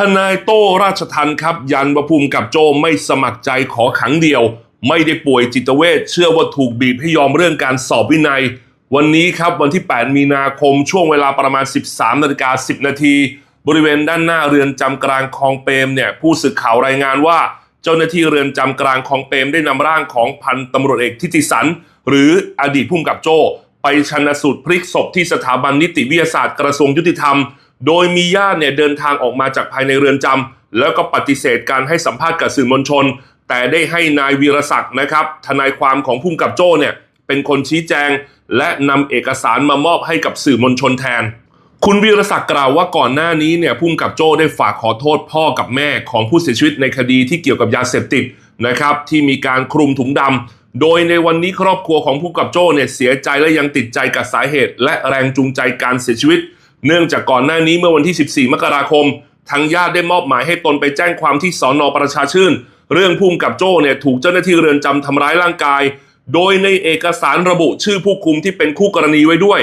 ทนายโต้ราชทันครับ ยันว่าภูมิกับโจไม่สมัครใจขอขังเดียว ไม่ได้ป่วยจิตเวชเชื่อว่าถูกบีบให้ยอมเรื่องการสอบวินัย วันนี้ครับวันที่ 8 มีนาคมช่วงเวลาประมาณ 13นาฬิกา10 นาทีบริเวณด้านหน้าเรือนจำกลางคลองเปรมเนี่ยผู้สื่อข่าวรายงานว่า เจ้าหน้าที่เรือนจำกลางคลองเปรมได้นำร่างของพันตำรวจเอกทิติสัน หรืออดีตผู้กำกับโจไปชันสูตรพลิกศพที่สถาบันนิติวิทยาศาสตร์กระทรวงยุติธรรม โดยมีญาติเนี่ยเดินทางออกมาจากภายในเรือนจำแล้วก็ปฏิเสธการให้สัมภาษณ์กับสื่อมวลชน แต่ได้ให้นายวีรศักดิ์นะครับทนายความของผู้กำกับโจ้เนี่ยเป็นคนชี้แจง และนำเอกสารมามอบให้กับสื่อมวลชนแทน คุณวีรศักดิ์กล่าวว่าก่อนหน้านี้เนี่ยพุ่มกับโจ้ได้ฝากขอโทษพ่อกับแม่ของผู้เสียชีวิตในคดีที่เกี่ยวกับยาเสพติดนะครับที่มีการคลุมถุงดำโดยในวันนี้ครอบครัวของผู้กำกับโจ้เนี่ยเสียใจและยังติดใจกับสาเหตุ และแรงจูงใจการเสียชีวิต เนื่องจากก่อนหน้านี้เมื่อวันที่ 14 มกราคม ทางญาติได้มอบหมายให้ตนไปแจ้งความที่สอนอประชาชื่น เรื่องพุ่มกับโจ้เนี่ยถูกเจ้าหน้าที่เรือนจำทำร้ายร่างกาย โดยในเอกสารระบุชื่อผู้คุมที่เป็นคู่กรณีไว้ด้วย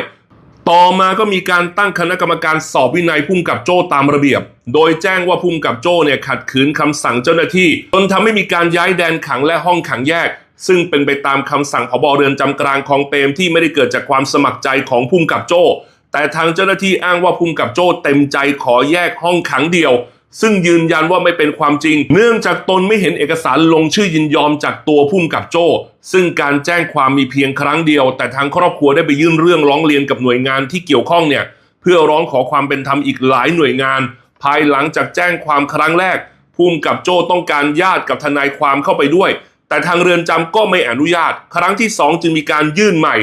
ต่อมาก็มีการตั้งคณะกรรมการสอบวินัยพุ่มกับโจ้ตามระเบียบ โดยแจ้งว่าพุ่มกับโจ้เนี่ยขัดขืนคำสั่งเจ้าหน้าที่จนทำให้มีการย้ายแดนขังและห้องขังแยกซึ่งเป็นไปตามคำสั่งผบเรือนจำกลางคลองเปรมที่ไม่ได้เกิดจากความสมัครใจของพุ่มกับโจ้ แต่ทางเจ้าหน้าที่อ้างว่าพุ่มกับโจ้เต็มใจขอแยกห้องขังเดียว ซึ่งยืนยันว่าไม่เป็นความจริง เนื่องจากตนไม่เห็นเอกสารลงชื่อยินยอมจากตัวพุ่มกับโจ้ ซึ่งการแจ้งความมีเพียงครั้งเดียว แต่ทางครอบครัวได้ไปยื่นเรื่องร้องเรียนกับหน่วยงานที่เกี่ยวข้องเนี่ยเพื่อร้องขอความเป็นธรรมอีกหลายหน่วยงาน ภายหลังจากแจ้งความครั้งแรกภูมิกับโจ้ต้องการญาติกับทนายความเข้าไปด้วย แต่ทางเรือนจำก็ไม่อนุญาต ครั้งที่ 2 จึงมีการยื่นใหม่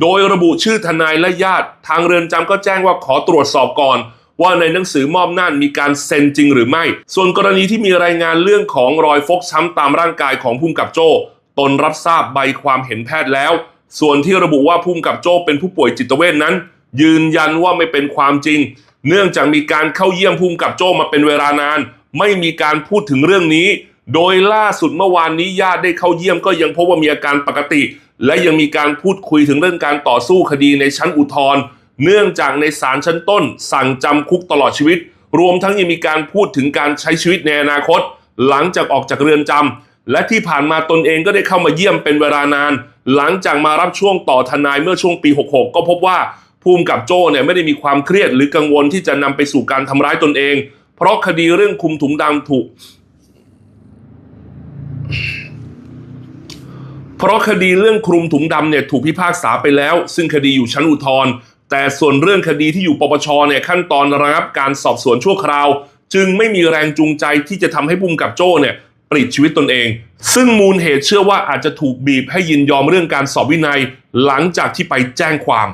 โดยระบุชื่อทนายและญาติ ทางเรือนจำก็แจ้งว่าขอตรวจสอบก่อน ว่าในหนังสือมอบน้าจมีการเซ็นจริงหรือไม่ ส่วนกรณีที่มีรายงานเรื่องของรอยฟกช้ำตามร่างกายของภูมิกับโจ้ตนรับทราบใบความเห็นแพทย์แล้ว ส่วนที่ระบุว่าภูมิกับโจ้เป็นผู้ป่วยจิตเวชนั้น ยืนยันว่าไม่เป็นความจริง เนื่องจากมีการเข้าเยี่ยมภูมิกับโจ้มาเป็นเวลานาน ไม่มีการพูดถึงเรื่องนี้ โดยล่าสุดเมื่อวานนี้ญาติได้เข้าเยี่ยมก็ยังพบว่ามีอาการปกติ และยังมีการพูดคุยถึงเรื่องการต่อสู้คดีในชั้นอุทธรณ์เนื่องจากในศาลชั้นต้น สั่งจำคุกตลอดชีวิต รวมทั้งยังมีการพูดถึงการใช้ชีวิตในอนาคต หลังจากออกจากเรือนจำและที่ผ่านมาตนเองก็ได้เข้ามาเยี่ยมเป็นเวลานาน หลังจากมารับช่วงต่อทนายเมื่อช่วงปี 66 ก็พบว่าภูมิกับโจ้เนี่ยไม่ได้มีความเครียดหรือกังวลที่จะนำไปสู่การทำร้ายตนเอง เพราะคดีเรื่องคุมถุงดำถูก เพราะคดีเรื่องคลุมถุงดำเนี่ยถูกพิพากษาไปแล้ว ซึ่งคดีอยู่ชั้นอุทธรณ์แต่ส่วนเรื่องคดีที่อยู่ปปชเนี่ยขั้นตอนระงับการสอบสวนชั่วคราว จึงไม่มีแรงจูงใจที่จะทำให้ภูมิกับโจ้เนี่ยปลิดชีวิตตนเอง ซึ่งมูลเหตุเชื่อว่าอาจจะถูกบีบให้ยินยอมเรื่องการสอบวินัย หลังจากที่ไปแจ้งความ